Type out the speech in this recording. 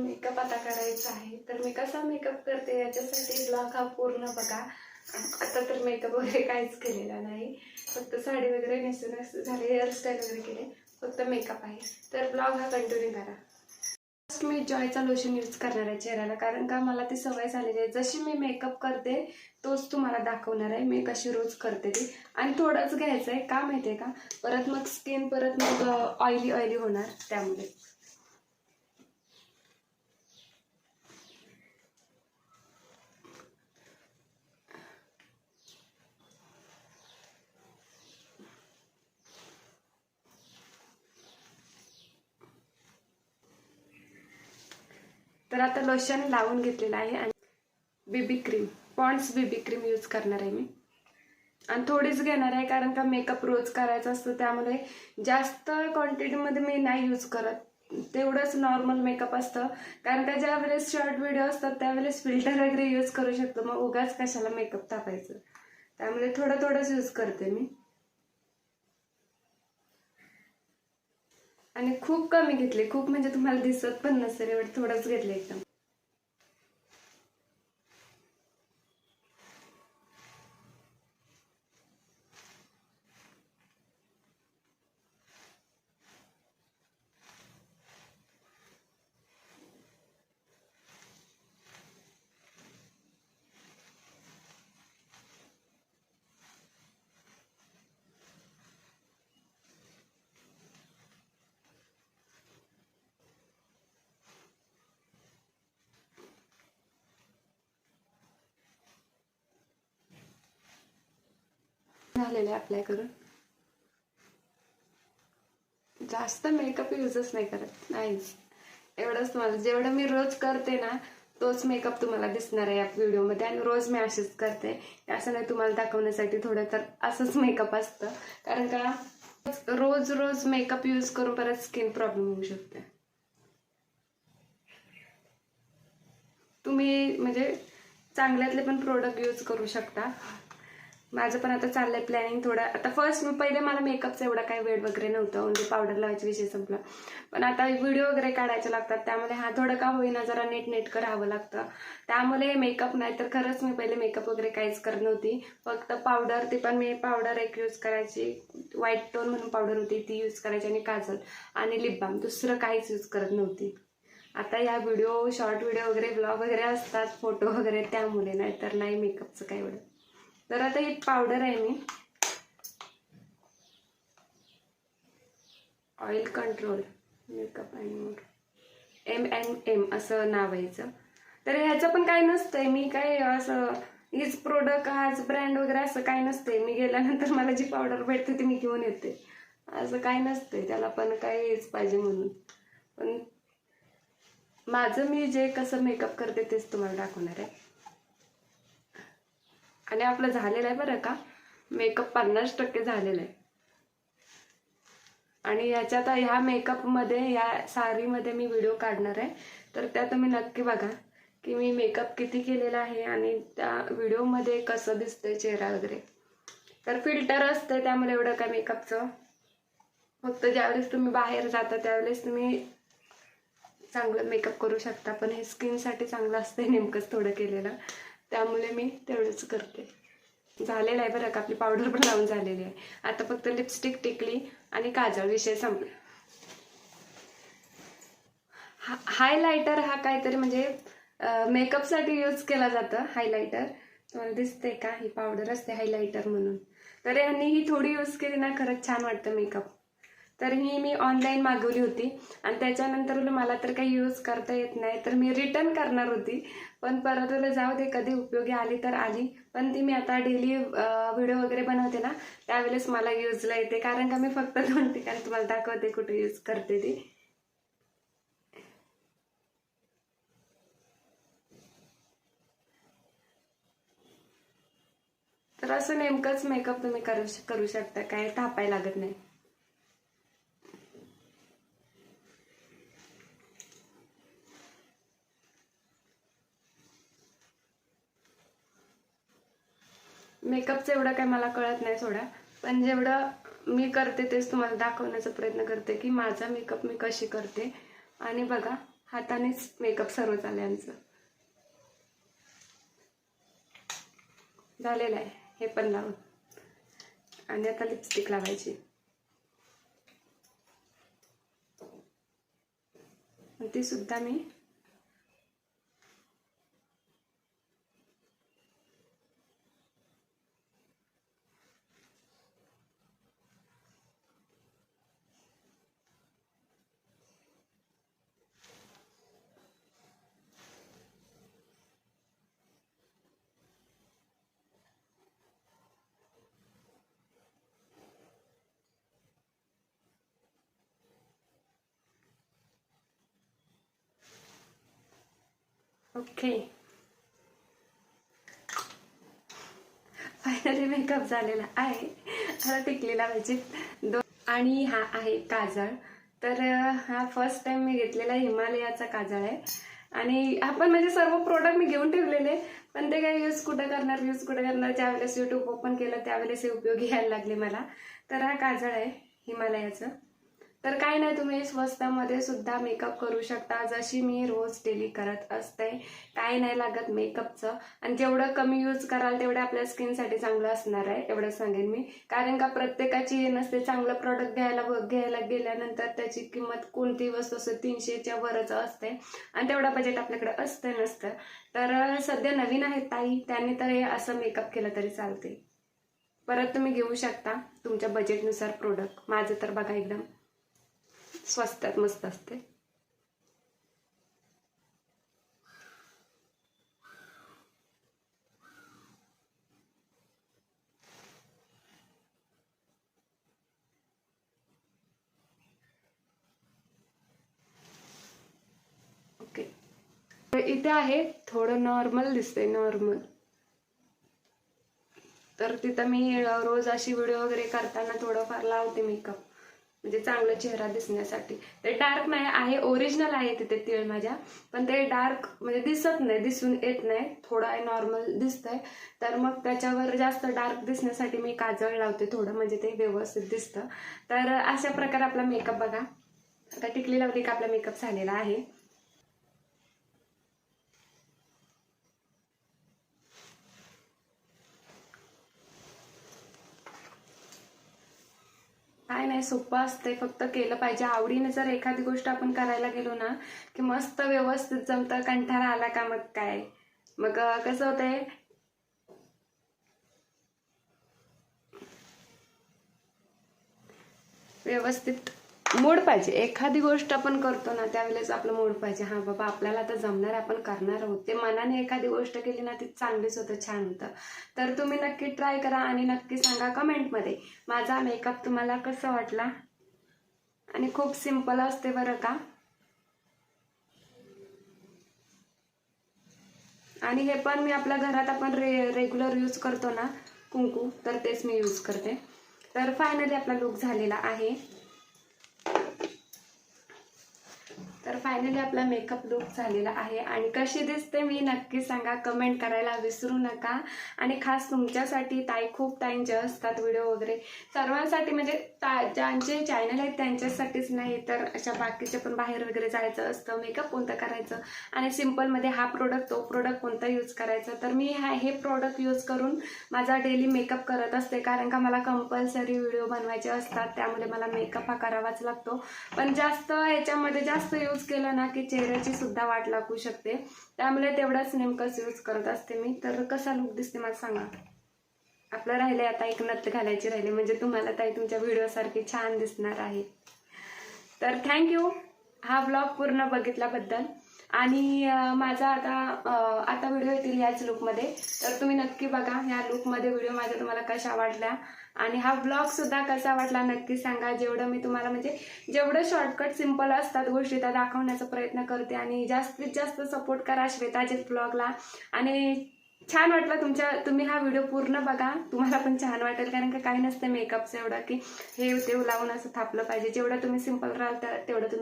Makeup आता करायचा आहे तर मी कसा मेकअप करते याच्यासाठी ब्लॉग हा पूर्ण बघा. आता तर मेकअप वगैरे काहीच केलेला नाही. फक्त साडी वगैरे नेसून झाले हेअरस्टाईल वगैरे केले फक्त मेकअप आहे. तर ब्लॉग हा कंटिन्यू करा. फर्स्ट मी जॉयचा लोशन यूज करणार आहे चेहऱ्याला कारण का मला ती सवय झालेली आहे. जशी मी मेकअप करते तोच तुम्हाला दाखवणार आहे. मी कशी रोज करते ती. आणि थोडंच घ्यायचं आहे का माहिती आहे का? परत मग स्किन परत मग ऑइली ऑइली होणार त्यामुळे. तर आता लोशन लावून घेतलेलं आहे आणि BB cream Pond's BB cream use करणार आहे मी. आणि थोडीच घेणार आहे कारण का मेकअप रोज करायचा असतो त्यामुळे जास्त क्वांटिटीमध्ये मी नाही यूज करत. तेवढंच नॉर्मल मेकअप असतं. कारण का ज्या वेळेस शॉर्ट व्हिडिओ असतात त्यावेळेस फिल्टर वगैरे यूज करू शकतो. मग उगाच कशाला मेकअप टाकायचं त्यामुळे थोडं थोडंच यूज करते मी. आणि खूप कमी घेतले. खूप म्हणजे तुम्हाला दिसत पण नसेल एवढं थोडंच घेतले एकदम. झालेलं आहे अप्लाय करून. जास्त मेकअप यूजच नाही करत. नाहीच. एवढंच तुम्हाला जेवढं मी रोज करते ना तोच मेकअप तुम्हाला दिसणार आहे या व्हिडिओमध्ये आणि रोज मी असेच करते. असं नाही तुम्हाला दाखवण्यासाठी थोडं तर असंच मेकअप असतं. कारण का रोज रोज मेकअप यूज करून परत स्किन प्रॉब्लेम होऊ शकते. तुम्ही म्हणजे चांगल्यातले पण प्रोडक्ट यूज करू शकता. माझं पण आता चाललंय प्लॅनिंग थोडं. आता फर्स्ट मी पहिले मला मेकअपचा एवढा काही वेळ वगैरे नव्हतं म्हणजे पावडर लावायचा विषय संपला. पण आता व्हिडिओ वगैरे काढायचे लागतात त्यामुळे हा थोडं का होईना जरा नीट नेटकं राहावं लागतं. त्यामुळे मेकअप नाही तर खरंच मी पहिले मेकअप वगैरे काहीच करत नव्हती. फक्त पावडर ती पण मी पावडर एक यूज करायची व्हाईट टोन म्हणून पावडर होती ती यूज करायची आणि काजल आणि लिप बाम दुसरं काहीच यूज करत नव्हती. आता या व्हिडिओ शॉर्ट व्हिडिओ वगैरे ब्लॉग वगैरे असतात फोटो वगैरे त्यामुळे नाही तर नाही मेकअपचं काय एवढं. तर आता ही पावडर आहे मी. Oil control makeup and more M N M असं नाव आहे याचं तर ह्याचं पण काय नसतंय मी काय असं हीच प्रोडक्ट हाच ब्रँड वगैरे असं काय नसतंय. मी गेल्यानंतर मला जी पावडर भेटते ती मी घेऊन येते. असं काय नसतंय त्याला पण काय हेच पाहिजे म्हणून. पण माझं मी जे कसं मेकअप करते तेच तुम्हाला दाखवणार आहे. आणि आपलं झालेलं आहे बरं का. मेकअप पन्नास टक्के झालेलं आहे. आणि याच्यात ह्या मेकअपमध्ये या सारीमध्ये मी व्हिडिओ काढणार आहे. तर त्या तुम्ही नक्की बघा की मी मेकअप किती केलेला आहे आणि त्या व्हिडिओमध्ये कसं दिसतंय चेहरा वगैरे. तर फिल्टर असतं त्यामुळे एवढं काय मेकअपचं फक्त ज्यावेळेस तुम्ही बाहेर जाता त्यावेळेस तुम्ही चांगलं मेकअप करू शकता. पण हे स्किनसाठी चांगलं असतं नेमकंच थोडं केलेलं. त्यामुळे मी तेवढंच करते. झालेलं आहे बरं का आपली पावडर पण लावून झालेली आहे. आता फक्त लिपस्टिक टिकली आणि काजळ विषय संपला. हा हायलायटर हा काहीतरी म्हणजे मेकअपसाठी यूज केला जातं हायलायटर तुम्हाला दिसते का? ही पावडर असते हायलायटर म्हणून. तर यांनी ही थोडी यूज केली ना खरंच छान वाटतं मेकअप तर ही मी ऑनलाईन मागवली होती. आणि त्याच्यानंतर मला तर काही यूज करता येत नाही. तर मी रिटर्न करणार होती. पण परत तुला जाऊ दे कधी उपयोगी आली तर आली. पण ती मी आता डेली व्हिडिओ वगैरे बनवते ना त्यावेळेस मला यूजला येते. कारण का मी फक्त दोन ठिकाणी तुम्हाला दाखवते कुठे यूज करते ती. तर असं नेमकंच मेकअप तुम्ही करू करू शकता. काय थापाय लागत नाही. मेकअपचं एवढं काय मला कळत नाही सोडा. पण जेवढं मी करते तेच तुम्हाला दाखवण्याचा प्रयत्न करते की माझा मेकअप मी कशी करते. आणि बघा हातानेच मेकअप सर्व चाललंय आमचं. झालेलं आहे. हे पण लावून. आणि आता लिपस्टिक लावायची. ती सुद्धा मी ओके. फायनली मेकअप झालेला आहे. आता टिकली लावायची दोन आणि हा आहे काजळ. तर हा फर्स्ट टाइम मी घेतलेला हिमालयाचा काजळ आहे. आणि आपण म्हणजे सर्व प्रोडक्ट मी घेऊन ठेवलेले. पण ते काय यूज कुठं करणार यूज कुठं करणार ज्यावेळेस युट्यूब ओपन केलं त्यावेळेस हे उपयोगी यायला लागले मला. तर हा काजळ आहे हिमालयाचं. तर काय नाही तुम्ही स्वस्तामध्ये सुद्धा मेकअप करू शकता. जशी मी रोज डेली करत असते काय नाही लागत मेकअपचं आणि जेवढं कमी यूज कराल तेवढं आपल्या स्किनसाठी चांगलं असणार आहे एवढं सांगेन मी. कारण का प्रत्येकाची नसते चांगलं प्रॉडक्ट घ्यायला घ्यायला गेल्यानंतर त्याची किंमत कोणती वस्तू असते तीनशेच्या वरच असते. आणि तेवढं बजेट आपल्याकडे असतं नसतं. तर सध्या नवीन आहेत ताई त्यांनी तर हे असं मेकअप केलं तरी चालते परत तुम्ही घेऊ शकता तुमच्या बजेटनुसार प्रोडक्ट माझं तर बघा एकदम स्वस्तात मस्त असते. ओके. तर इथे आहे थोडं नॉर्मल दिसतंय नॉर्मल तर तिथं मी रोज अशी व्हिडिओ वगैरे करताना थोडंफार लावते मेकअप म्हणजे चांगला चेहरा दिसण्यासाठी. ते डार्क नाही आहे ओरिजिनल आहे तिथे तिळ माझ्या. पण ते डार्क म्हणजे दिसत नाही दिसून येत नाही. थोडं नॉर्मल दिसतंय. तर मग त्याच्यावर जास्त डार्क दिसण्यासाठी मी काजळ लावते थोडं म्हणजे ते व्यवस्थित दिसतं. तर अशा प्रकारे आपला मेकअप बघा. आता टिकली लावली का आपला मेकअप झालेला आहे. नाही सोपं असते फक्त केलं पाहिजे. आवडीने जर एखादी गोष्ट आपण करायला गेलो ना की मस्त व्यवस्थित जमतं कंठारा आला का मग काय? मग कसं होतंय? व्यवस्थित मूड पाहिजे. एखादी गोष्ट आपण करतो ना त्यावेळेस आपलं मूड पाहिजे. हा बाबा आपल्याला आता जमणार आपण करणार आहोत. ते मनाने एखादी गोष्ट केली ना ती चांगलीच होतं छान होतं. तर तुम्ही नक्की ट्राय करा आणि नक्की सांगा कमेंटमध्ये. माझा मेकअप तुम्हाला कसा वाटला? आणि खूप सिंपल असते बरं का? आणि हे पण मी आपल्या घरात आपण रे रेग्युलर यूज करतो ना कुंकू तर तेच मी यूज करते. तर फायनली आपला लुक झालेला आहे. तर फायनली आपला मेकअप लुक झालेला आहे. आणि कशी दिसते मी नक्की सांगा. कमेंट करायला विसरू नका. आणि खास तुमच्यासाठी ताई खूप ताईंचे असतात व्हिडिओ वगैरे. सर्वांसाठी म्हणजे ता ज्यांचे चॅनल आहेत त्यांच्यासाठीच नाही तर अशा बाकीचे पण बाहेर वगैरे जायचं असतं मेकअप कोणतं करायचं? आणि सिम्पलमध्ये हा प्रोडक्ट तो प्रोडक्ट कोणता यूज करायचा? तर मी हा हे प्रोडक्ट यूज करून माझा डेली मेकअप करत असते. कारण का मला कंपल्सरी व्हिडिओ बनवायचे असतात. त्यामुळे मला मेकअप हा करावाच लागतो. पण जास्त ह्याच्यामध्ये जास्त यूज केलं ना की चेहऱ्याची सुद्धा वाट लागू शकते. त्यामुळे तेवढाच नेमकंच यूज करत असते मी. तर कसा लुक दिसते मला सांगा. आपलं राहिले आता एक नथ घालायची राहिली. म्हणजे तुम्हाला ताई तुमच्या व्हिडिओसारखी छान दिसणार आहे. तर थँक्यू हा ब्लॉग पूर्ण बघितल्याबद्दल. आणि माझा आता आता व्हिडिओ येतील याच लुकमध्ये तर तुम्ही नक्की बघा ह्या लुकमध्ये व्हिडिओ माझ्या तुम्हाला कशा वाटल्या. आणि हा ब्लॉग सुद्धा कसा वाटला नक्की सांगा. जेवढं मी तुम्हाला म्हणजे जेवढं शॉर्टकट सिंपल असतात गोष्टी त्या दाखवण्याचा प्रयत्न करते. आणि जास्तीत जास्त सपोर्ट करा श्वेताजीत ब्लॉगला आणि छान वाटलं तुमच्या तुम्ही हा व्हिडिओ पूर्ण बघा. तुम्हाला पण छान वाटेल कारण का काही नसतं मेकअपचं एवढं की हे ते लावून असं थापलं पाहिजे. जेवढं तुम्ही सिंपल राहाल तर तेवढं तुम्ही